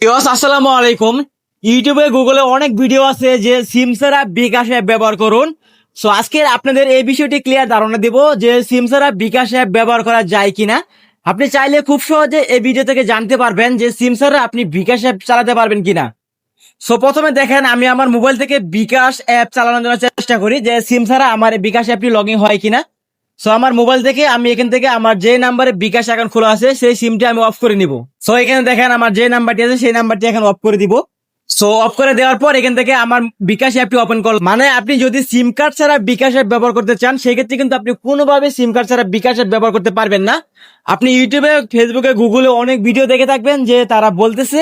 ইয়স আসসালামু আলাইকুম। ইউটিউবে গুগলে অনেক ভিডিও আছে যে সিম ছাড়া বিকাশ অ্যাপ ব্যবহার করুন। সো আজকে আপনাদের এই বিষয়টি ক্লিয়ার ধারণা দিব যে সিম ছাড়া বিকাশ অ্যাপ ব্যবহার করা যায় কিনা। আপনি চাইলে খুব সহজে এই ভিডিও থেকে জানতে পারবেন যে সিম ছাড়া আপনি বিকাশ অ্যাপ চালাতে পারবেন কিনা। সো প্রথমে দেখেন, আমি আমার মোবাইল থেকে বিকাশ অ্যাপ চালানোর জন্য চেষ্টা করি যে সিম ছাড়া আমার বিকাশ অ্যাপটি লগ হয় কিনা। সো আমার মোবাইল থেকে আমি এখান থেকে আমার যে নাম্বারে বিকাশ অ্যাকাউন্ট খোলা আছে, সেই সিমটি আমি অফ করে নিব। সো এখানে দেখেন আমার যে নাম্বারটি আছে, সেই নাম্বারটি এখন অফ করে দিব। সো অফ করে দেওয়ার পর এখান থেকে আমার বিকাশ অ্যাপটি ওপেন করল মানে আপনি যদি সিম কার্ড ছাড়া বিকাশ অ্যাপ ব্যবহার করতে চান সেক্ষেত্রে কিন্তু আপনি কোনোভাবে সিম কার্ড ছাড়া বিকাশ অ্যাপ ব্যবহার করতে পারবেন না। আপনি ইউটিউবে ফেসবুকে গুগলে অনেক ভিডিও দেখে থাকবেন যে তারা বলতেছে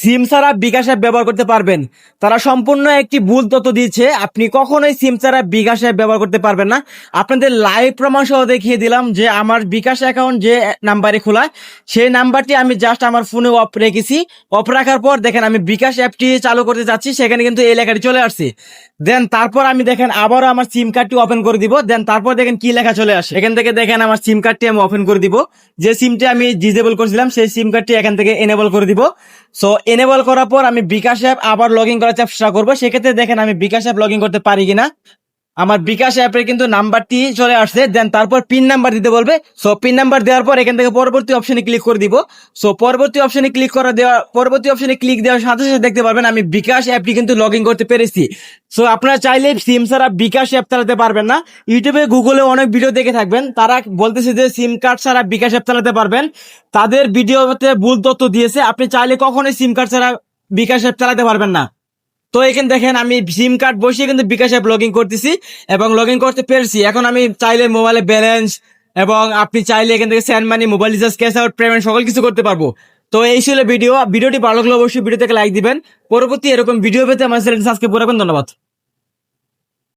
সিম ছাড়া বিকাশ অ্যাপ ব্যবহার করতে পারবেন। তারা সম্পূর্ণ একটি ভুল তথ্য দিয়েছে। আপনি কখনোই সিম ছাড়া বিকাশ অ্যাপ ব্যবহার করতে পারবেন না। আপনাদের লাইভ প্রমাণ সহ দেখিয়ে দিলাম যে আমার বিকাশ অ্যাকাউন্ট যে নাম্বারে খোলা, সেই নাম্বারটি আমি জাস্ট আমার ফোনে অফ রেখেছি। অফ রাখার পর দেখেন আমি বিকাশ অ্যাপটি চালু করতে যাচ্ছি, সেখানে কিন্তু এই লেখাটি চলে আসছে। দেন তারপর আমি দেখেন আবারও আমার সিম কার্ডটি ওপেন করে দিব। দেন তারপর দেখেন কি লেখা চলে আসে। এখান থেকে দেখেন আমার সিম কার্ডটি আমি ওপেন করে দিব। যে সিমটি আমি ডিজেবল করেছিলাম, সেই সিম কার্ডটি এখান থেকে এনেবল করে দিব। সো এনেবল করার পর আমি বিকাশ অ্যাপ আবার লগ ইন করার চেষ্টা করব। সেক্ষেত্রে দেখেন আমি বিকাশ অ্যাপ লগ ইন করতে পারি কিনা। আমার বিকাশ অ্যাপের কিন্তু নাম্বারটি চলে আসছে দেন তারপর পিন নাম্বার দিতে বলবে। সো পিন নাম্বার দেওয়ার পর এখান থেকে পরবর্তী অপশনে ক্লিক করে দিব। সো পরবর্তী অপশনে ক্লিক করা দেওয়া পরবর্তী অপশনে ক্লিক দেওয়ার সাথে সাথে দেখতে পারবেন আমি বিকাশ অ্যাপটি কিন্তু লগ করতে পেরেছি। সো আপনারা চাইলে সিম ছাড়া বিকাশ অ্যাপ চালাতে পারবেন না। ইউটিউবে গুগলে অনেক ভিডিও দেখে থাকবেন। তারা বলতেছে যে সিম কার্ড ছাড়া বিকাশ অ্যাপ চালাতে পারবেন। তাদের ভিডিওতে ভুল তথ্য দিয়েছে। আপনি চাইলে কখনোই সিম কার্ড ছাড়া বিকাশ অ্যাপ চালাতে পারবেন না। তো এখানে দেখেন আমি সিম কার্ড বসিয়ে কিন্তু বিকাশ অ্যাপ লগ ইন করতেছি এবং লগ করতে পেরেছি। এখন আমি চাইলে মোবাইলে ব্যালেন্স এবং আপনি চাইলে এখান থেকে send money mobile recharge cash out payment সকল কিছু করতে পারব। তো এই ছিল ভিডিও ভিডিওটি ভালো লাগলে অবশ্যই ভিডিও থেকে লাইক দিবেন। পরবর্তী এরকম ভিডিও পেতে আমার চ্যানেল সাবস্ক্রাইব করবেন ধন্যবাদ।